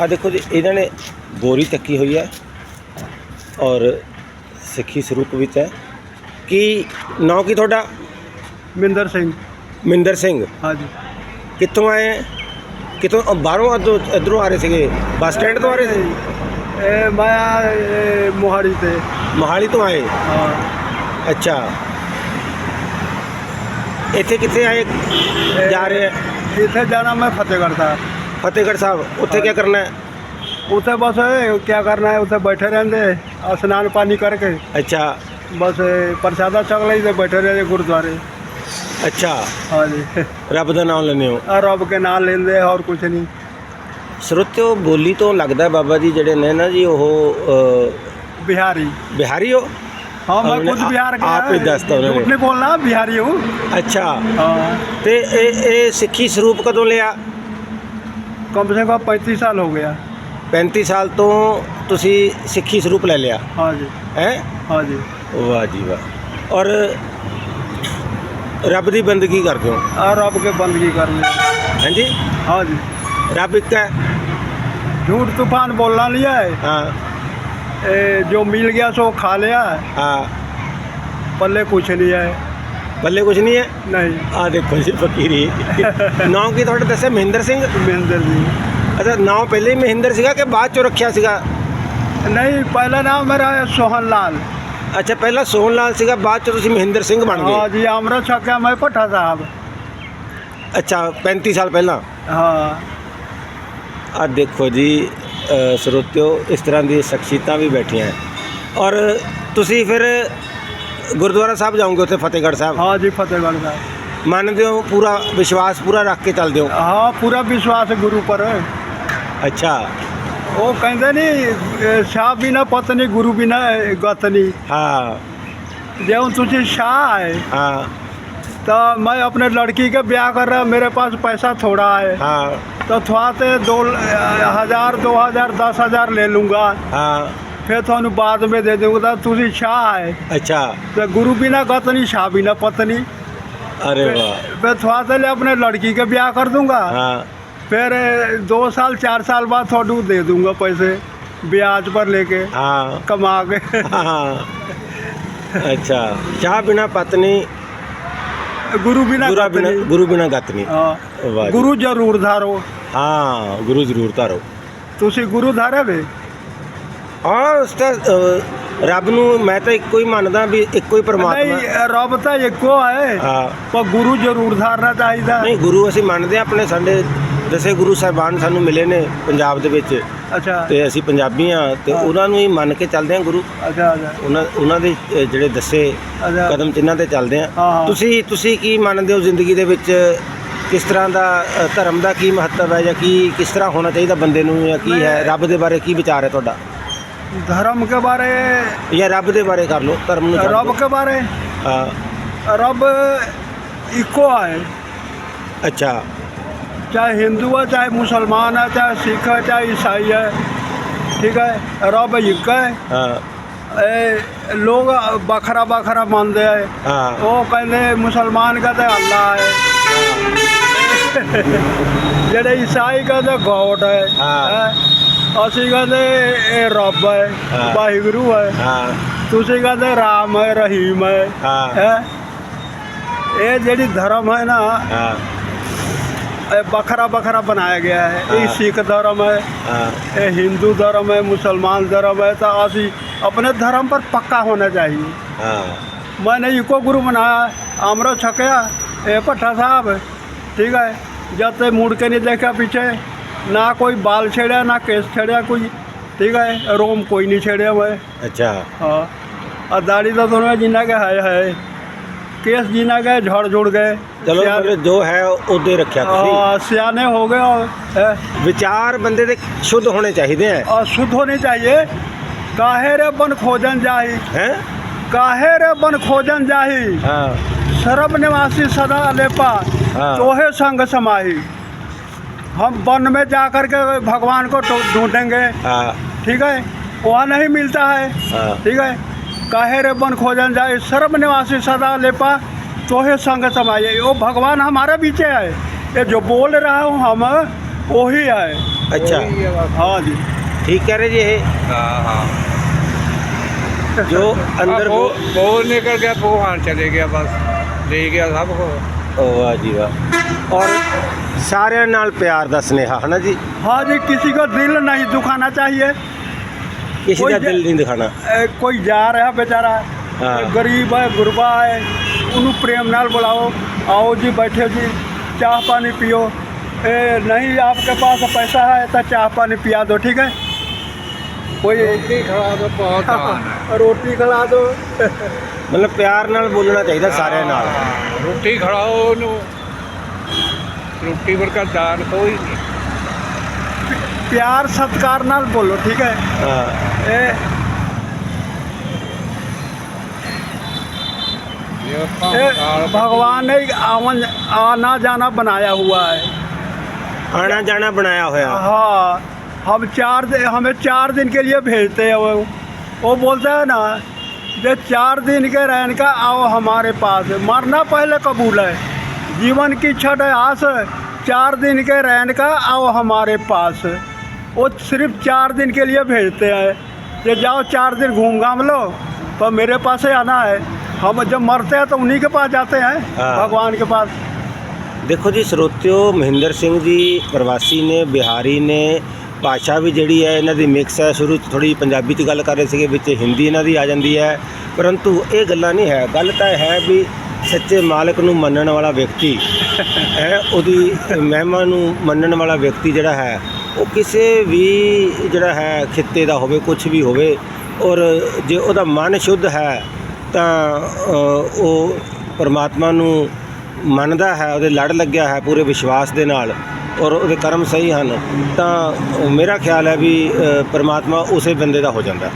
ਆ ਦੇਖੋ ਜੀ ਇਹਨਾਂ ਨੇ ਬੋਰੀ ਚੱਕੀ ਹੋਈ ਹੈ ਔਰ ਸਿੱਖੀ ਸਰੂਪ ਵਿੱਚ ਹੈ। ਕੀ ਨਾਂ ਕੀ ਤੁਹਾਡਾ? ਮਿੰਦਰ ਸਿੰਘ। ਮਿੰਦਰ ਸਿੰਘ। ਹਾਂਜੀ। ਕਿੱਥੋਂ ਆਏ? ਹੈ? ਕਿੱਥੋਂ ਅ, ਬਾਹਰੋਂ ਅੱਧੋ ਇਧਰੋਂ ਆ ਰਹੇ ਸੀਗੇ? ਬੱਸ ਸਟੈਂਡ ਤੋਂ ਆ ਰਹੇ ਸੀ? ਇਹ ਮੈਂ ਮੋਹਾਲੀ ਤੇ। ਮੋਹਾਲੀ ਤੋਂ ਆਏ? ਹਾਂ। ਅੱਛਾ। ਇੱਥੇ ਕਿੱਥੇ ਆਏ? ਜਾ ਰਹੇ ਹੈ ਇੱਥੇ ਜਾਣਾ ਮੈਂ ਫਤਿਹਗੜ੍ਹ ਦਾ। ਫਤਿਹਗੜ੍ਹ ਸਾਹਿਬ ਉੱਥੇ ਕੀ ਕਰਨਾ ਹੈ ਉੱਥੇ ਬਸ ਇਹ ਕਿਆ ਕਰਨਾ ਹੈ ਉੱਥੇ ਬੈਠੇ ਰਹਿੰਦੇ स्नान पानी करके ਅੱਛਾ बस ਇਹ ਪ੍ਰਸ਼ਾਦਾ ਛਕ ਲਈ ਤੇ ਬੈਠੇ ਰਹਿੰਦੇ ਗੁਰਦੁਆਰੇ ਅੱਛਾ ਹਾਂਜੀ ਰੱਬ ਦਾ ਨਾਮ ਲੈਂਦੇ ਹੋ ਆ ਰੱਬ ਕੇ ਨਾਮ ਲੈਂਦੇ ਔਰ ਕੁਝ ਨਹੀਂ ਸਰੋਤਿਓ ਬੋਲੀ ਤੋਂ ਲੱਗਦਾ ਬਾਬਾ ਜੀ ਜਿਹੜੇ ਨੇ ਨਾ ਜੀ ਉਹ ਅ, बिहारी ਬਿਹਾਰੀ ਹੋ हाँ मैं हमने खुद आ- बिहार का आप ही दस्ता उन्होंने। झूठ नहीं बोलना बिहारी हूँ ਅੱਛਾ हाँ ਤੇ ਇਹ ਇਹ ਸਿੱਖੀ ਸਰੂਪ ਕਦੋਂ ਲਿਆ ਕਮ ਸੇ ਕਮ 35 ਸਾਲ ਹੋ ਗਿਆ 35 ਸਾਲ ਤੋਂ ਤੁਸੀਂ ਸਿੱਖੀ ਸਰੂਪ ਲੈ ਲਿਆ। ਹਾਂਜੀ। ਹੈ? ਹਾਂਜੀ। ਵਾਹ ਜੀ ਵਾਹ। ਔਰ ਰੱਬ ਦੀ ਬੰਦਗੀ ਕਰਦੇ ਹੋ? ਆ ਰੱਬ ਕੇ ਬੰਦਗੀ ਕਰ ਕਰਨੀ। ਹਾਂਜੀ? ਹਾਂਜੀ। ਰੱਬ ਇੱਕ ਹੈ? ਝੂਠ ਤੂਫਾਨ ਬੋਲਣਾ ਲਿਆ ਹੈ ਹਾਂ। ਇਹ ਜੋ ਮਿਲ ਗਿਆ ਸੋ ਖਾ ਲਿਆ। ਹਾਂ। ਪੱਲੇ ਕੁਛ ਨਹੀਂ ਹੈ ਬੱਲੇ ਕੁਝ ਨਹੀਂ ਹੈ? ਨਹੀਂ। ਆ ਦੇਖੋ ਜੀ ਫਕੀਰੀ। ਨਾਮ ਕੀ ਤੁਹਾਡਾ ਦੱਸਿਆ? ਮਹਿੰਦਰ ਸਿੰਘ? ਮਹਿੰਦਰ ਜੀ। ਅੱਛਾ ਨਾਮ ਪਹਿਲੇ ਹੀ ਮਹਿੰਦਰ ਸੀਗਾ ਕਿ ਬਾਅਦ ਚੋਂ ਰੱਖਿਆ ਸੀਗਾ? ਨਹੀਂ ਪਹਿਲਾ ਨਾਮ ਮੇਰਾ ਸੋਹਨ ਲਾਲ। ਅੱਛਾ ਪਹਿਲਾਂ ਸੋਹਨ ਲਾਲ ਸੀਗਾ ਬਾਅਦ ਚੋਂ ਤੁਸੀਂ ਮਹਿੰਦਰ ਸਿੰਘ ਬਣ ਗਏ। ਹਾਂ ਜੀ ਆਮਰਾ ਛਕਿਆ ਮੈਂ ਭੱਠਾ ਸਾਹਿਬ। ਅੱਛਾ 35 ਸਾਲ ਪਹਿਲਾਂ? ਹਾਂ। ਆ ਦੇਖੋ ਜੀ ਸਰੋਤਿਓ ਇਸ ਤਰ੍ਹਾਂ ਦੀ ਸ਼ਖਸੀਅਤਾਂ ਵੀ ਬੈਠੀਆਂ ਔਰ ਤੁਸੀਂ ਫਿਰ ਗੁਰਦੁਆਰਾ ਸਾਹਿਬ ਜਾਓਗੇ ਉੱਥੇ ਫਤਿਹਗੜ੍ਹ ਸਾਹਿਬ हाँ जी फतेहगढ़ साहब ਮੰਨਦੇ ਹੋ ਪੂਰਾ ਵਿਸ਼ਵਾਸ ਪੂਰਾ ਰੱਖ ਕੇ ਚੱਲਦੇ ਹੋ हाँ पूरा विश्वास है गुरु पर ਅੱਛਾ ਉਹ ਕਹਿੰਦੇ ਨਹੀਂ ਸ਼ਾਹ ਬਿਨਾ ਪਤਨੀ ਗੁਰੂ ਬਿਨਾ ਗਤ ਨਹੀਂ ਹਾਂ ਜੇ ਹੁਣ ਤੁਸੀਂ शाह है ਹਾਂ तो मैं अपने लड़की के ब्याह कर रहा मेरे पास पैसा थोड़ा है ਹਾਂ तो थोड़ा से दो हज़ार दो हज़ार दस हज़ार ले लूँगा ਹਾਂ फिर थानू बाद में दे दूँगा तो तुझी शाह है ਅੱਛਾ तो गुरु बिना गत नहीं शाह बिना पत्नी ਅਰੇ ਵਾਹ मैं थोड़ा से ले अपने लड़की के ब्याह कर दूँगा ਹਾਂ फिर दो साल चार साल बाद थोड़ू दे दूँगा पैसे ब्याज पर लेके ਹਾਂ कमा के ਹਾਂ ਅੱਛਾ ਚਾਹ ਬਿਨਾ ਪਤਨੀ गुरु बिना ਗੁਰੂ गत ਬਿਨਾ नहीं ਗੁਰੂ ਬਿਨਾ ਗਤ ਨਹੀਂ हाँ ਵਾਹ ਜੀ। ਗੁਰੂ ਜ਼ਰੂਰ ਧਾਰੋ ਹਾਂ ਗੁਰੂ ਜ਼ਰੂਰ ਧਾਰੋ ਤੁਸੀਂ ਗੁਰੂ ਧਾਰੇ ਵੇ ਹਾਂ ਰੱਬ ਨੂੰ ਮੈਂ ਤਾਂ ਇੱਕੋ ਹੀ ਮੰਨਦਾ ਵੀ ਇੱਕੋ ਹੀ ਪਰਮਾਤਮਾ। ਨਹੀਂ ਰੱਬ ਤਾਂ ਇੱਕੋ ਹੈ। ਹਾਂ। ਪਰ ਗੁਰੂ ਜ਼ਰੂਰ ਧਾਰਨਾ ਚਾਹੀਦਾ। ਨਹੀਂ ਗੁਰੂ ਅਸੀਂ ਮੰਨਦੇ ਹਾਂ ਆਪਣੇ ਸਾਡੇ ਦਸੇ ਗੁਰੂ ਸਾਹਿਬਾਨ ਸਾਨੂੰ ਮਿਲੇ ਨੇ ਪੰਜਾਬ ਦੇ ਵਿੱਚ। ਅੱਛਾ। ਤੇ ਅਸੀਂ ਪੰਜਾਬੀ ਹਾਂ ਤੇ। ਉਹਨਾਂ ਨੂੰ ਹੀ ਮੰਨ ਕੇ ਚੱਲਦੇ ਹਾਂ ਗੁਰੂ। ਅੱਛਾ ਅੱਛਾ। ਉਹਨਾਂ ਉਹਨਾਂ ਦੇ ਜਿਹੜੇ ਦੱਸੇ ਕਦਮ ਚਿੰਨ੍ਹਾਂ ਤੇ ਚੱਲਦੇ ਹਾਂ। ਤੁਸੀਂ ਤੁਸੀਂ ਕੀ ਮੰਨਦੇ ਹੋ ਜ਼ਿੰਦਗੀ ਦੇ ਵਿੱਚ ਕਿਸ ਤਰ੍ਹਾਂ ਦਾ ਧਰਮ ਦਾ ਕੀ ਮਹੱਤਵ ਹੈ ਜਾਂ ਕੀ ਕਿਸ ਤਰ੍ਹਾਂ ਹੋਣਾ ਚਾਹੀਦਾ ਬੰਦੇ ਨੂੰ ਜਾਂ ਕੀ ਹੈ? ਰੱਬ ਦੇ ਬਾਰੇ ਕੀ ਵਿਚਾਰ ਹੈ ਤੁਹਾਡਾ? ਧਰਮ ਕੇ ਬਾਰੇ ਜਾਂ ਰੱਬ ਦੇ ਬਾਰੇ ਕਰ ਲਓ ਧਰਮ ਨੂੰ ਛੱਡ ਰੱਬ ਦਿਓ। ਕੇ ਬਾਰੇ ਹਾਂ ਰੱਬ ਇੱਕੋ ਹੈ ਅੱਛਾ चाहे हिंदू है चाहे मुसलमान है चाहे सिख है चाहे ईसाई है ठीक है रब एक है ਹਾਂ ए, लोग बखरा बखरा मानते हैं ਹਾਂ वो कहते मुसलमान कहते अल्लाह है ਜਿਹੜੇ ਈਸਾਈ ਕਹਿੰਦੇ ਗੋਡ ਹੈ ਹਾਂ। ਹੈਂ। ਅਸੀਂ ਕਹਿੰਦੇ ਇਹ ਰੱਬ ਹੈ ਹਾਂ। ਵਾਹਿਗੁਰੂ ਹੈ। ਹਾਂ। ਤੁਸੀਂ ਕਹਿੰਦੇ ਰਾਮ ਹੈ ਰਹੀਮ ਹੈ। ਹਾਂ। ਹੈਂ? ਇਹ ਜਿਹੜੀ ਧਰਮ ਹੈ ਨਾ हाँ ਇਹ ਵੱਖਰਾ ਵੱਖਰਾ ਬਣਾਇਆ ਗਿਆ ਹੈ। ਇਹ ਸਿੱਖ ਧਰਮ ਹੈ ये हिंदू धर्म है मुसलमान धर्म है तो असी अपने धर्म पर पक्का होना चाहिए मैंने इको गुरु बनाया अमरो छकया ए पट्टा साहब ठीक है जब ते मुड़ के नहीं देखा पीछे ना कोई बाल छेड़ा ना केस छेड़ा कोई ठीक है रोम कोई नहीं छेड़े मैं ਅੱਛਾ हाँ और दाढ़ी तो दोनों जिन्ना के है है केस जिन्ना के झड़ झुड़ गए ਚਲੋ सिया- ਮਤਲਬ ਜੋ ਹੈ ਉਹਦੇ ਰੱਖਿਆ ਤੁਸੀਂ हाँ, सियाने हो गए और है, ਵਿਚਾਰ ਬੰਦੇ ਦੇ ਸ਼ੁੱਧ ਹੋਣੇ ਚਾਹੀਦੇ ਹੈ और शुद्ध होनी चाहिए काहे रे बन खोजन जाही ਹੈ काहे रे बन खोजन जाही ਹਾਂ सर्व निवासी सदा लेपा हाँ। तोहे संग समाही हम वन में जा कर के भगवान को ढूंढेंगे। हाँ। ठीक है? वहाँ नहीं मिलता है। हाँ। ठीक है? कहे रे बन खोजन जाए? सर्व निवासी सदा लेपा तोहे संग समाये। वो भगवान हमारे पीछे है। ये जो बोल रहा हूँ हम वो ही। है अच्छा। हाँ जी। ठीक कह रहे जी है हाँ, जो अंदर वो, वो निकल गया तो वहाँ चले गया बस ले गया सबको। ਵਾਹ ਜੀ ਵਾਹ ਔਰ ਸਾਰਿਆਂ ਨਾਲ ਪਿਆਰ ਦਾ ਸਨੇਹਾ ਹਨਾ ਜੀ हाँ जी किसी को दिल नहीं दुखाना चाहिए ਕਿਸੇ ਕੋਈ ਦਾ ਜੇ- ਦਿਲ ਨਹੀਂ ਦਿਖਾਣਾ ए, कोई जा रहा है बेचारा हाँ। गरीब है गुरबा है उन्हें प्रेम नाल बुलाओ आओ जी बैठे जी चाह पानी पियो ए, नहीं आपके पास पैसा है तो चाह पानी पिया दो ठीक है कोई ਰੋਟੀ ਖਵਾ ਦੋ ਬਹੁਤ ਆਨ ਹੈ रोटी खिला दो ਮਤਲਬ ਪਿਆਰ ਨਾਲ ਬੋਲਣਾ ਚਾਹੀਦਾ ਸਾਰਿਆਂ ਨਾਲ ਹਾਂ, ਰੋਟੀ ਖੜਾਓ ਉਹਨੂੰ ਰੋਟੀ ਵਰਗਾ ਦਾਨ ਕੋਈ ਨਹੀਂ प्यार सत्कार नाल बोलो ठीक है ਹਾਂ ए, ਜੇ ਆਪਾਂ ए, ਨਾਲ भगवान ने आवन आना जाना बनाया हुआ है ਆਣਾ ਜਾਣਾ ਬਣਾਇਆ ਹੋਇਆ हाँ हम चार दिन हमें चार दिन के लिए भेजते हैं वो वो बोलता है ना ये चार दिन के रहन का आओ हमारे पास मरना पहले कबूल है जीवन की छठ आस चार दिन के रहन का आओ हमारे पास वो सिर्फ चार दिन के लिए भेजते हैं ये जाओ चार दिन घूम घाम लो तो मेरे पास ही आना है हम जब मरते हैं तो उन्हीं के पास जाते हैं भगवान के पास देखो जी श्रोतियों महेंद्र सिंह जी प्रवासी ने बिहारी ने ਭਾਸ਼ਾ ਵੀ ਜਿਹੜੀ ਹੈ, ਇਹਨਾਂ ਦੀ ਮਿਕਸ ਹੈ। ਸ਼ੁਰੂ 'ਚ ਥੋੜੀ ਪੰਜਾਬੀ 'ਚ ਗੱਲ ਕਰ ਰਹੇ ਸੀਗੇ, ਵਿੱਚ ਹਿੰਦੀ ਇਹਨਾਂ ਦੀ ਆ ਜਾਂਦੀ ਹੈ। ਪਰੰਤੂ ਇਹ ਗੱਲਾਂ ਨਹੀਂ ਹੈ। ਗੱਲ ਤਾਂ ਇਹ ਹੈ ਵੀ ਸੱਚੇ ਮਾਲਕ ਨੂੰ ਮੰਨਣ ਵਾਲਾ ਵਿਅਕਤੀ ਹੈ, ਉਹਦੀ ਮਹਿਮਾ ਨੂੰ ਮੰਨਣ ਵਾਲਾ ਵਿਅਕਤੀ ਜਿਹੜਾ ਹੈ, ਉਹ ਕਿਸੇ ਵੀ ਜਿਹੜਾ ਹੈ, ਖਿੱਤੇ ਦਾ ਹੋਵੇ ਕੁਝ ਵੀ ਹੋਵੇ, ਔਰ ਜੇ ਉਹਦਾ ਮਨ ਸ਼ੁੱਧ ਹੈ, ਤਾਂ ਉਹ ਪਰਮਾਤਮਾ ਨੂੰ ਮੰਨਦਾ ਹੈ, ਉਹਦੇ ਲੜ ਲੱਗਿਆ ਹੈ ਪੂਰੇ ਵਿਸ਼ਵਾਸ ਦੇ ਨਾਲ। ਔਰ ਉਹਦੇ ਕਰਮ ਸਹੀ ਹਨ ਤਾਂ ਮੇਰਾ ਖਿਆਲ ਹੈ ਵੀ ਅ, ਪਰਮਾਤਮਾ ਉਸੇ ਬੰਦੇ ਦਾ ਹੋ ਜਾਂਦਾ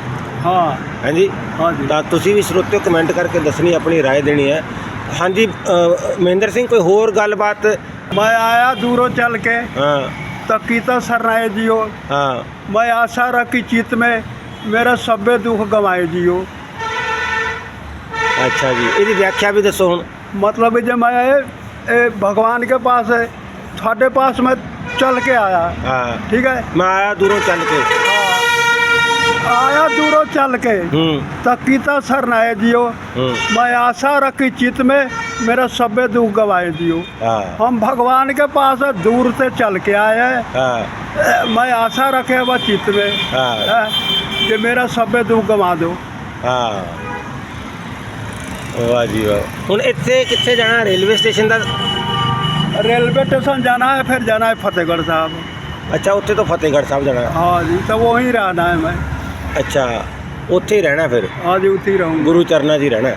हाँ ਹਾਂਜੀ हाँ जी ਤਾਂ ਤੁਸੀਂ ਵੀ ਸਰੋਤਿਓ ਕਮੈਂਟ ਕਰਕੇ ਦੱਸਣੀ ਆਪਣੀ رائے ਦੇਣੀ ਹੈ ਹਾਂਜੀ ਅ, ਮਹਿੰਦਰ ਸਿੰਘ ਕੋਈ ਹੋਰ ਗੱਲਬਾਤ मैं आया दूरों चल के ਹਾਂ तकीता सरनाए जियो ਹਾਂ मैं आशा रखी चित में मेरा सभ्य दुख गवाए जियो ਅੱਛਾ ਜੀ ਇਹਦੀ ਵਿਆਖਿਆ ਵੀ ਦੱਸੋ ਹੁਣ मतलब जब मैं ए, भगवान के पास है थाटे पास मैं चल के आया ਹਾਂ ठीक है ਮੈਂ ਆਇਆ ਦੂਰੋਂ ਚੱਲ ਕੇ आया दूरों चल के ਹੂੰ तकीता सरनाए जियो ਹੂੰ मैं आशा रखी चित में मेरा सभ्य दुख गवाए जियो ਹਾਂ हम भगवान के पास दूर से चल के आए हैं ਹਾਂ मैं आशा रखे वह चित में ਹਾਂ है, कि मेरा सभ्य दुख गवा दो ਹਾਂ ਵਾਹ ਜੀ ਵਾਹ ਹੁਣ ਇੱਥੇ ਕਿੱਥੇ ਜਾਣਾ ਰੇਲਵੇ ਸਟੇਸ਼ਨ ਦਾ रेलवे स्टेशन जाना है फिर जाना है फतेहगढ़ साहब ਅੱਛਾ ਉੱਥੇ ਤੋਂ ਫਤਿਹਗੜ੍ਹ ਸਾਹਿਬ ਜਾਣਾ हाँ जी तो वहीं रहना है मैं ਅੱਛਾ ਉੱਥੇ ਹੀ ਰਹਿਣਾ ਫਿਰ हाँ जी उठी रहूँगा ਗੁਰੂ ਚਰਨਾਂ 'ਚ ਹੀ ਰਹਿਣਾ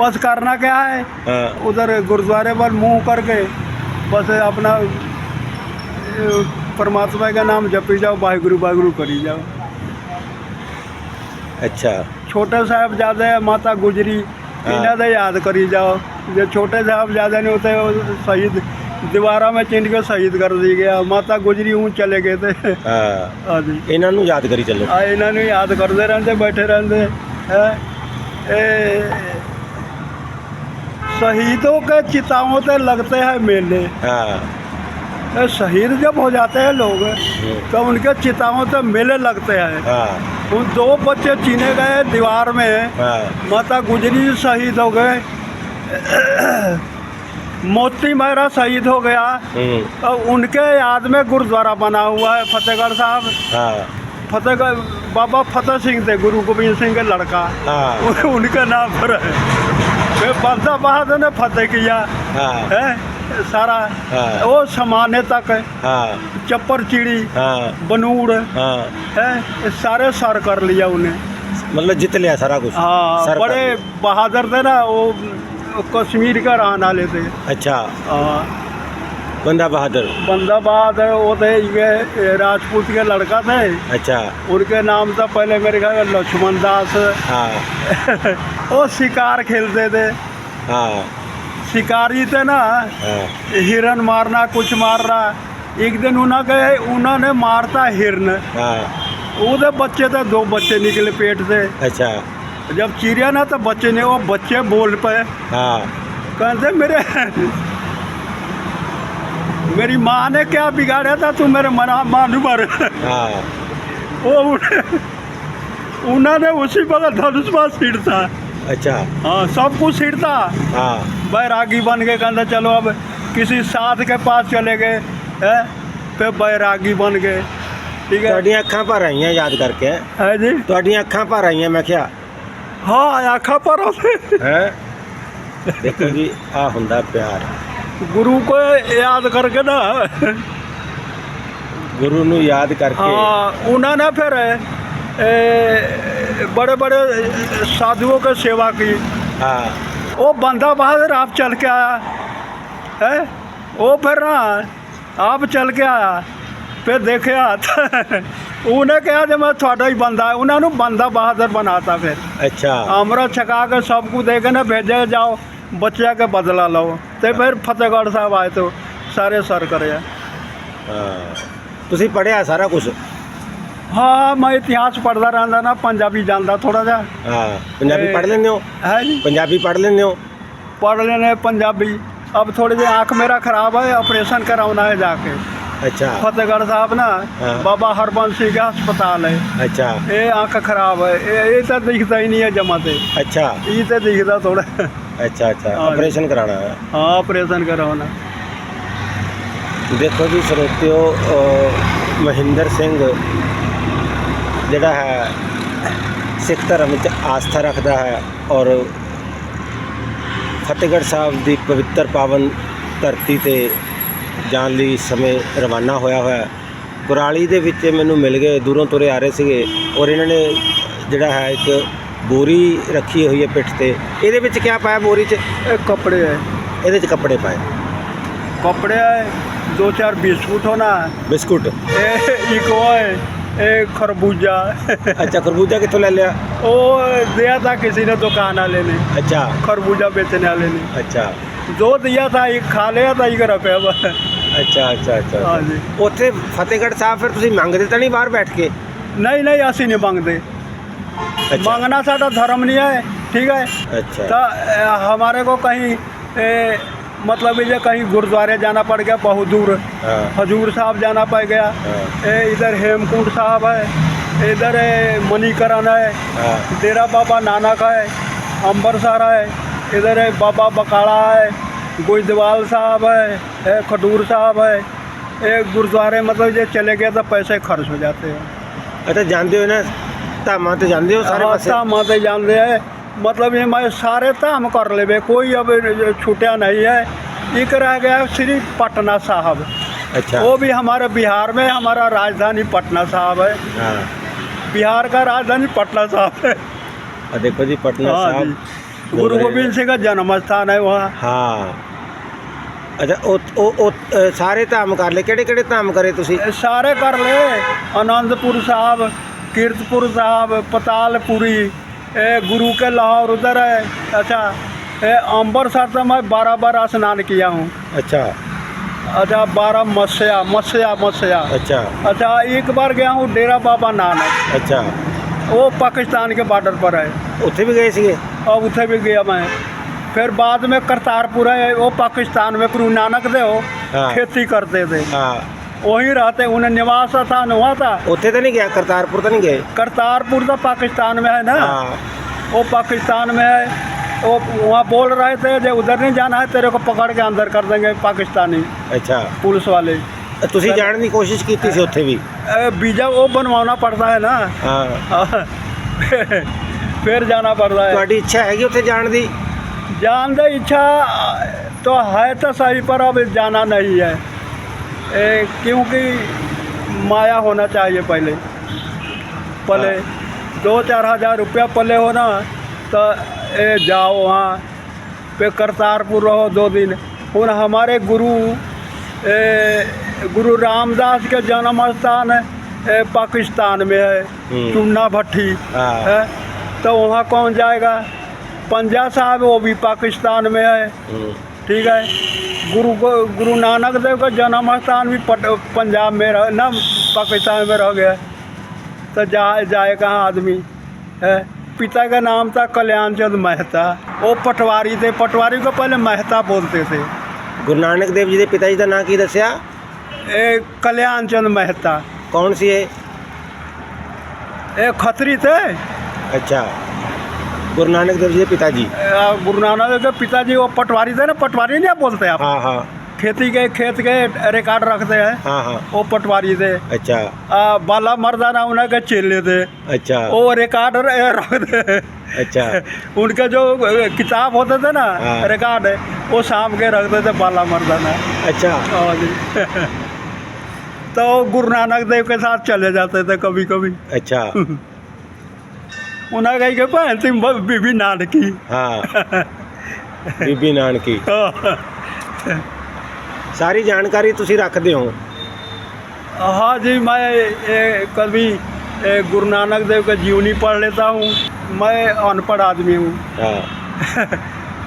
बस करना क्या है ਹਾਂ उधर गुरुद्वारे पर मुंह करके बस अपना अ, परमात्मा का नाम जपी जाओ वाहिगुरु वाहिगुरु करी जाओ ਅੱਛਾ छोटे साहब ज्यादा माता गुजरी हाँ। इन्हें तो याद करी जाओ जो छोटे साहब ज्यादा नहीं होते वो शहीद दीवारा में चिंट के शहीद कर दी गया माता गुजरी हूँ चले गए थे ਹਾਂ हाँ जी ਇਹਨਾਂ ਨੂੰ ਯਾਦ ਕਰੀ ਚੱਲੋ ਆ ਇਹਨਾਂ ਨੂੰ ਯਾਦ ਕਰਦੇ ਰਹਿੰਦੇ ਬੈਠੇ ਰਹਿੰਦੇ ਹੈ ਇਹ शहीदों के चिताओं पे लगते हैं मेले ਹਾਂ ये शहीद जब हो जाते हैं लोग हम्म, तो उनके चिताओं पे मेले लगते हैं ਹਾਂ उन दो बच्चे चीने गए दीवार में ਹਾਂ माता गुजरी जी शहीद हो गए मोती महरा शहीद हो गया और उनके याद में गुरुद्वारा बना हुआ है फतेहगढ़ साहब हाँ। फतेहगढ़ बाबा फतेह सिंह थे गुरु गोबिंद सिंह के लड़का हाँ। उनके नाम पर बंदा बहादुर ने फतेह किया हाँ। है सारा हाँ। वो समाने तक हाँ। चप्पर चिड़ी हाँ। बनूर हाँ। है सारे सर कर लिया उन्हें मतलब जीत लिया सारा कुछ हाँ बड़े बहादुर थे ना वो कश्मीर का रहने वाले थे ਅੱਛਾ हाँ, ਬੰਦਾ ਬਹਾਦਰ बंदा बहादुर वो थे ये ये राजपूत के लड़का थे ਅੱਛਾ उनके नाम था पहले मेरे ख्याल में लक्ष्मण दास ਹਾਂ वो शिकार खेलते थे ਹਾਂ शिकारी थे ना ਹਾਂ हिरन मारना कुछ मारना एक दिन उन्हें गए उन्होंने मारता हिरन ਹਾਂ ਉਹਦੇ ਬੱਚੇ ਤਾਂ ਦੋ ਬੱਚੇ ਨਿਕਲੇ ਪੇਟ से ਅੱਛਾ जब चिड़िया ना तो बच्चे ने वो बच्चे बोल पे ਹਾਂ कहते मेरे मेरी माँ ने क्या बिगाड़ा था तू मेरे मना मालूम पर ਹਾਂ वो उन- उन्होंने उसी वक्त धनुष पर सीट था ਅੱਛਾ हाँ सब कुछ सीट था ਹਾਂ बैरागी बन के कहते चलो अब किसी साथ के पास चले गए हैं फिर बैरागी बन गए ठीक है ਤੁਹਾਡੀਆਂ ਅੱਖਾਂ ਭਰ ਆਈਆਂ ਯਾਦ ਕਰਕੇ है जी ਤੁਹਾਡੀਆਂ ਅੱਖਾਂ ਭਰ ਆਈਆਂ ਮੈਂ ਕਿਹਾ ਹਾਂ ਆਖਾ ਪਰ ਉਹਦੇ। ਹੈ? ਦੇਖੋ ਜੀ ਆ ਹੁੰਦਾ ਪਿਆਰ। ਗੁਰੂ ਕੋ ਯਾਦ ਕਰਕੇ ਨਾ। ਗੁਰੂ ਨੂੰ ਯਾਦ ਕਰਕੇ। ਹਾਂ ਉਹਨਾਂ ਨੇ ਫਿਰ ਬੜੇ ਬੜੇ ਸਾਧੂਆਂ ਕੋ ਸੇਵਾ ਕੀਤੀ ਹਾਂ। ਉਹ ਬੰਦਾ ਬਹਾਦਰ ਆਪ ਚੱਲ ਕੇ ਆਇਆ। ਹੈ? ਉਹ ਫਿਰ ਨਾ ਆਪ ਚੱਲ ਕੇ ਆਇਆ। ਫਿਰ ਦੇਖਿਆ। ਉਹਨੇ ਕਿਹਾ ਜੇ ਮੈਂ ਤੁਹਾਡਾ ਹੀ ਬੰਦਾ ਉਹਨਾਂ ਨੂੰ ਬੰਦਾ ਬਹਾਦਰ ਬਣਾਤਾ ਫਿਰ। ਅੱਛਾ। ਅਮਰਤ ਛਕਾ ਕੇ ਸਭ ਕੁ ਦੇ ਕੇ ਨਾ ਭੇਜੇ ਜਾਓ ਬੱਚਿਆਂ ਕੇ ਬਦਲਾ ਲਓ। ਤੇ ਫਿਰ ਫਤਿਹਗੜ੍ਹ ਸਾਹਿਬ ਆਏ ਤੋ ਸਾਰੇ ਸਰ ਕਰਿਆ ਤੁਸੀਂ ਪੜਿਆ ਸਾਰਾ ਕੁਝ ਹਾਂ ਮੈਂ ਇਤਿਹਾਸ ਪੜਦਾ ਰਹਿੰਦਾ ਨਾ ਪੰਜਾਬੀ ਜਾਣਦਾ ਥੋੜਾ ਜਿਹਾ। ਹਾਂ ਪੰਜਾਬੀ ਪੜ ਲੈਂਦੇ ਹੋ? ਹੈ ਜੀ। ਪੰਜਾਬੀ ਪੜ ਲੈਂਦੇ ਹੋ? ਪੜ ਲੈਣੇ ਪੰਜਾਬੀ। ਅਬ ਥੋੜੇ ਜਿਹਾ ਅੱਖ ਮੇਰਾ ਖਰਾਬ ਹੈ ਆਪਰੇਸ਼ਨ ਕਰਾਉਣਾ ਹੈ ਜਾ ਕੇ। ਅੱਛਾ। ਫਤਿਹਗੜ੍ਹ ਸਾਹਿਬ ਨਾ ਬਾਬਾ ਹਰਬੰਸ ਸਿੰਘ ਦਾ ਹਸਪਤਾਲ ਹੈ। ਅੱਛਾ। ਇਹ ਅੱਖ ਖਰਾਬ ਹੈ। ਇਹ ਇਹ ਤਾਂ ਦਿਖਦਾ ਹੀ ਨਹੀਂ ਹੈ ਜਮਾ ਤੇ। ਅੱਛਾ। ਇਹ ਤਾਂ ਦਿਖਦਾ ਥੋੜਾ ਅੱਛਾ ਅੱਛਾ। ਆਪਰੇਸ਼ਨ ਕਰਾਣਾ ਹੈ। ਹਾਂ ਆਪਰੇਸ਼ਨ ਕਰਾਉਣਾ। ਦੇਖੋ ਜੀ ਸਰੋਤਿਓ ਮਹਿੰਦਰ ਸਿੰਘ ਜਿਹੜਾ ਹੈ ਸਿੱਖ ਧਰਮ ਵਿੱਚ ਆਸਥਾ ਰੱਖਦਾ ਹੈ ਔਰ ਫਤਿਹਗੜ੍ਹ ਸਾਹਿਬ ਦੀ ਪਵਿੱਤਰ ਪਾਵਨ ਧਰਤੀ ਤੇ ਜਾਣ ਲਈ ਇਸ ਸਮੇਂ ਰਵਾਨਾ ਹੋਇਆ ਹੋਇਆ ਹੈ ਕੁਰਾਲੀ ਦੇ ਵਿੱਚ ਮੈਨੂੰ ਮਿਲ ਗਏ ਦੂਰੋਂ ਤੁਰੇ ਆ ਰਹੇ ਸੀਗੇ ਔਰ ਇਹਨਾਂ ਨੇ ਜਿਹੜਾ ਹੈ ਇੱਕ ਬੋਰੀ ਰੱਖੀ ਹੋਈ ਹੈ ਪਿੱਠ ਤੇ ਇਹਦੇ ਵਿੱਚ ਕੀ ਪਾਇਆ ਬੋਰੀ 'ਚ ये कपड़े है ਇਹਦੇ 'ਚ ਕੱਪੜੇ ਪਾਏ कपड़े है दो चार बिस्कुट होना है ਬਿਸਕੁਟ ये एक वो है एक खरबूजा ਅੱਛਾ ਖਰਬੂਜਾ ਕਿੱਥੋਂ ਲੈ ਲਿਆ वो दिया था किसी ने दुकान वाले ने ਅੱਛਾ खरबूजा बेचने वाले ने ਜੋ ਦਿਆ ਤਾਂ ਇਹ ਖਾ ਲਿਆ ਤਾਂ ਹੀ ਘਰ ਪਿਆ ਵਾ ਅੱਛਾ ਅੱਛਾ ਅੱਛਾ ਹਾਂਜੀ ਉੱਥੇ ਫਤਿਹਗੜ੍ਹ ਸਾਹਿਬ ਫਿਰ ਤੁਸੀਂ ਮੰਗਦੇ ਤਾਂ ਨਹੀਂ ਬਾਹਰ ਬੈਠ ਕੇ ਨਹੀਂ ਨਹੀਂ ਅਸੀਂ ਨਹੀਂ ਮੰਗਦੇ ਮੰਗਣਾ ਸਾਡਾ ਧਰਮ ਨਹੀਂ ਹੈ ठीक है अच्छा तो हमारे को कहीं ए, मतलब ये कहीं गुरुद्वारे जाना पड़ गया बहुत दूर हजूर साहब जाना पड़ गया ए, इधर हेमकुंड साहब है इधर मणिकरण है डेरा बाबा नानक है अम्बरसर है इधर है बाबा बकाड़ा है गोइदवाल साहब है ए, खडूर साहब है एक गुरुद्वारे मतलब ये चले गए तो पैसे खर्च हो जाते हैं ਅੱਛਾ ਜਾਂਦੇ ਹੋ ਨਾ ਧਾਮਾਂ ਤੇ ਜਾਂਦੇ ਹੋ ਸਾਰੇ हाँ, ਪਾਸੇ धाम आते जानते हैं मतलब ये मैं सारे धाम कर ले कोई अब छूटा नहीं है एक रह गया श्री पटना साहब ਅੱਛਾ वो भी हमारे बिहार में हमारा राजधानी पटना साहब है ਹਾਂ बिहार का राजधानी पटना साहब है ਆ ਦੇਖੋ ਜੀ ਪਟਨਾ हाँ ਸਾਹਿਬ जी गुरु गोविंद सिंह का जन्म स्थान है वहाँ ਹਾਂ ਅੱਛਾ ਉਹ ਉਹ ਉਹ, ਅ, ਸਾਰੇ ਧਾਮ ਕਰ ਲਏ ਕਿਹੜੇ ਕਿਹੜੇ ਧਾਮ ਕਰੇ ਤੁਸੀਂ ये सारे कर ले आनंदपुर साहब कीर्तपुर साहब पतालपुरी ए, गुरु के लाहौर उधर है अच्छा ए, अम्बरसर तो मैं बारह बार स्नान किया हूँ ਅੱਛਾ अच्छा बारह मत्स्या मत्स्या मत्स्या ਅੱਛਾ अच्छा एक बार गया हूँ डेरा बाबा नानक ਅੱਛਾ वो पाकिस्तान के बॉर्डर पर है ਉੱਥੇ ਵੀ ਗਏ ਸੀਗੇ और उसे भी गया मैं फिर बाद में करतारपुर है वो पाकिस्तान में गुरु नानक देव हाँ। खेती करते थे ਹਾਂ वहीं रहते उन्हें निवास स्थान हुआ था ਉੱਥੇ ਤਾਂ ਨਹੀਂ ਗਿਆ ਕਰਤਾਰਪੁਰ ਤਾਂ ਨਹੀਂ ਗਏ करतारपुर तो पाकिस्तान में है ना ਹਾਂ वो पाकिस्तान में है वो वहाँ बोल रहे थे जो उधर नहीं जाना है तेरे को पकड़ के अंदर कर देंगे पाकिस्तानी ਅੱਛਾ पुलिस वाले ਤੁਸੀਂ ਜਾਣ ਦੀ ਕੋਸ਼ਿਸ਼ ਕੀਤੀ ਸੀ ਉੱਥੇ ਵੀ ए, वीजा वो बनवाना पड़ता है ना ਹਾਂ फिर जाना पड़ता है ਤੁਹਾਡੀ ਇੱਛਾ ਹੈਗੀ ਉੱਥੇ ਜਾਣ ਦੀ जान दे इच्छा तो है तो सही पर अब जाना नहीं है ए, क्योंकि माया होना चाहिए पहले पहले दो चार हजार रुपया पहले हो ना तो ए, जाओ वहाँ पे करतारपुर रहो दो दिन हूँ हमारे गुरु ए, गुरु रामदास के जन्म स्थान ए, पाकिस्तान में है हम्म। टुन्ना भट्टी हाँ। है तो वहाँ कौन जाएगा पंजा साहब वो भी पाकिस्तान में है ਹੂੰ ठीक है गुरु को गुरु नानक देव का जन्म स्थान भी पट, पंजाब में रह ना पाकिस्तान में रह गया तो जा जाए कहाँ आदमी है पिता का नाम था कल्याण चंद मेहता वो पटवारी थे पटवारी को पहले मेहता बोलते थे ਗੁਰੂ ਨਾਨਕ ਦੇਵ ਜੀ ਦੇ ਪਿਤਾ ਜੀ ਦਾ ਨਾਂ ਕੀ ਦੱਸਿਆ ये कल्याण चंद मेहता कौन सी है ये खतरी थे अच्छा गुरु नानक देव जी के पिताजी अ, गुरु नानक देव के पिताजी वो पटवारी थे ना पटवारी नहीं आप बोलते आप हाँ हाँ खेती के खेत के रिकॉर्ड रखते हैं हाँ हाँ वो पटवारी थे अच्छा आ, बाला मर्दाना उन्हें के चेले थे अच्छा वो रिकॉर्ड र- रखते अच्छा उनके जो अ, किताब होते थे ना हाँ। रिकॉर्ड वो शाम के रखते थे बाला मर्दाना अच्छा हाँ जी। तो गुरु नानक देव के साथ चले जाते थे कभी कभी ਅੱਛਾ उन्हें कही के भैन तुम बीबी नानकी ਹਾਂ ਬੀਬੀ ਨਾਨਕੀ ਸਾਰੀ ਜਾਣਕਾਰੀ ਤੁਸੀਂ ਰੱਖਦੇ ਹੋ हाँ जी मैं ये, कभी ये, गुरु नानक देव का जीवनी पढ़ लेता हूँ मैं अनपढ़ आदमी हूँ ਹਾਂ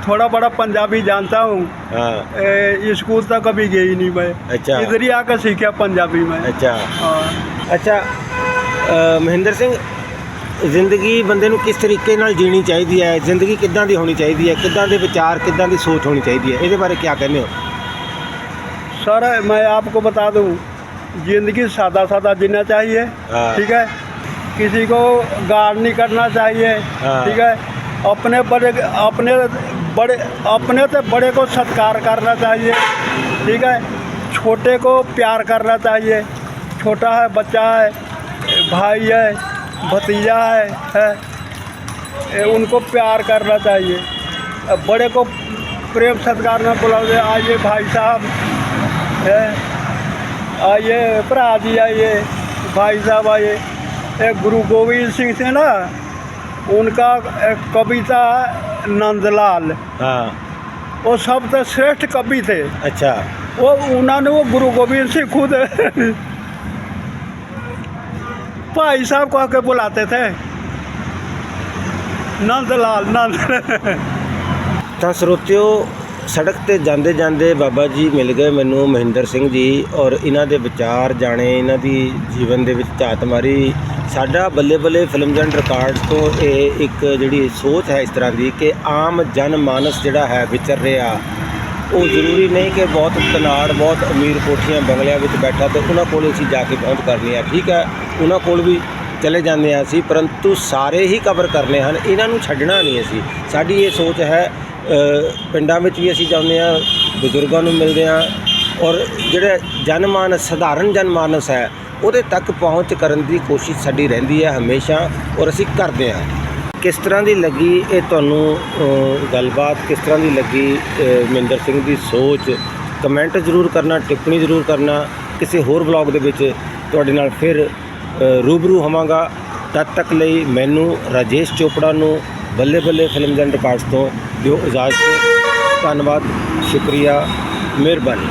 थोड़ा बड़ा पंजाबी जानता हूँ ਹਾਂ ए, स्कूल तक कभी गई नहीं मैं अच्छा। इधर ही आकर सीखा पंजाबी में ਅੱਛਾ हाँ। ਅੱਛਾ ਅ, ਮਹਿੰਦਰ ਸਿੰਘ ਜ਼ਿੰਦਗੀ ਬੰਦੇ ਨੂੰ ਕਿਸ ਤਰੀਕੇ ਨਾਲ ਜੀਣੀ ਚਾਹੀਦੀ ਹੈ ਜ਼ਿੰਦਗੀ ਕਿੱਦਾਂ ਦੀ ਹੋਣੀ ਚਾਹੀਦੀ ਹੈ ਕਿੱਦਾਂ ਦੇ ਵਿਚਾਰ ਕਿੱਦਾਂ ਦੀ ਸੋਚ ਹੋਣੀ ਚਾਹੀਦੀ ਹੈ ਇਹਦੇ ਬਾਰੇ ਕੀ ਕਹਿੰਦੇ ਹੋ सर मैं आपको बता दूँ जिंदगी सादा सादा जीना चाहिए हाँ। ठीक है किसी को गार्ड नहीं करना चाहिए हाँ। ठीक है अपने बड़े अपने बड़े अपने से बड़े को सत्कार करना चाहिए ठीक है? छोटे को प्यार करना चाहिए। छोटा है बच्चा है भाई है भतीजा है, है? उनको प्यार करना चाहिए। बड़े को प्रेम सत्कार में बुलाओ आइए भाई साहब है? आइए भरा जी आइए भाई साहब आइए। एक गुरु गोविंद सिंह थे ना उनका कविता है नंदलाल ਹਾਂ वो सबसे श्रेष्ठ कवि थे ਅੱਛਾ वो उन्होंने वो गुरु गोविंद सिंह खुद भाई साहब कह के बुलाते थे नंदलाल नंद ਤਾਂ ਸਰੋਤਿਓ ਸੜਕ ਤੇ ਜਾਂਦੇ ਜਾਂਦੇ ਬਾਬਾ ਜੀ ਮਿਲ ਗਏ ਮੈਨੂੰ, ਮਹਿੰਦਰ ਸਿੰਘ ਜੀ ਔਰ ਇਹਨਾਂ ਦੇ ਵਿਚਾਰ ਜਾਣੇ, ਇਹਨਾਂ ਦੀ ਜੀਵਨ ਦੇ ਵਿੱਚ ਝਾਤ ਮਾਰੀ। ਸਾਡਾ ਬੱਲੇ ਬੱਲੇ ਫਿਲਮਸ ਐਂਡ ਰਿਕਾਰਡ ਤੋਂ ਇਹ ਇੱਕ ਜਿਹੜੀ ਸੋਚ ਹੈ ਇਸ ਤਰ੍ਹਾਂ ਦੀ ਕਿ ਆਮ ਜਨ ਮਾਨਸ ਜਿਹੜਾ ਹੈ ਵਿਚਰ ਰਿਹਾ, ਉਹ ਜ਼ਰੂਰੀ ਨਹੀਂ ਕਿ ਬਹੁਤ ਤਨਾੜ, ਬਹੁਤ ਅਮੀਰ ਕੋਠੀਆਂ ਬੰਗਲਿਆਂ ਵਿੱਚ ਬੈਠਾ ਤੇ ਉਹਨਾਂ ਕੋਲ ਅਸੀਂ ਜਾ ਕੇ ਪਹੁੰਚ ਕਰਨੀ ਹੈ ਠੀਕ ਹੈ, ਉਹਨਾਂ ਕੋਲ ਵੀ ਚਲੇ ਜਾਂਦੇ ਹਾਂ ਅਸੀਂ, ਪਰੰਤੂ ਸਾਰੇ ਹੀ ਕਵਰ ਕਰਨੇ ਹਨ, ਇਹਨਾਂ ਨੂੰ ਛੱਡਣਾ ਨਹੀਂ ਅਸੀਂ। ਸਾਡੀ ਇਹ ਸੋਚ ਹੈ ਪਿੰਡਾਂ ਵਿੱਚ ਵੀ ਅਸੀਂ ਜਾਂਦੇ ਹਾਂ, ਬਜ਼ੁਰਗਾਂ ਨੂੰ ਮਿਲਦੇ ਹਾਂ ਔਰ ਜਿਹੜੇ ਜਨਮਾਨਸ ਸਧਾਰਨ ਜਨਮਾਨਸ ਹੈ, ਉਹਦੇ ਤੱਕ ਪਹੁੰਚ ਕਰਨ ਦੀ ਕੋਸ਼ਿਸ਼ ਸਾਡੀ ਰਹਿੰਦੀ ਹੈ ਹਮੇਸ਼ਾ ਔਰ ਅਸੀਂ ਕਰਦੇ ਹਾਂ। ਕਿਸ ਤਰ੍ਹਾਂ ਦੀ ਲੱਗੀ ਇਹ ਤੁਹਾਨੂੰ ਗੱਲਬਾਤ, ਕਿਸ ਤਰ੍ਹਾਂ ਦੀ ਲੱਗੀ ਮਹਿੰਦਰ ਸਿੰਘ ਦੀ ਸੋਚ, ਕਮੈਂਟ ਜ਼ਰੂਰ ਕਰਨਾ, ਟਿੱਪਣੀ ਜ਼ਰੂਰ ਕਰਨਾ, ਕਿਸੇ ਹੋਰ ਵਲੌਗ ਦੇ ਵਿੱਚ ਤੁਹਾਡੇ ਨਾਲ ਫਿਰ ਰੂਬਰੂ ਹੋਵਾਂਗਾ। ਤਦ ਤੱਕ ਲਈ ਮੈਨੂੰ ਰਾਜੇਸ਼ ਚੋਪੜਾ ਨੂੰ ਬੱਲੇ ਬੱਲੇ ਫਿਲਮਸ ਐਂਡ ਰਿਕਾਰਡਸ ਤੋਂ ਦਿਓ ਇਜਾਜ਼ਤ। ਧੰਨਵਾਦ ਸ਼ੁਕਰੀਆ ਮਿਹਰਬਾਨੀ।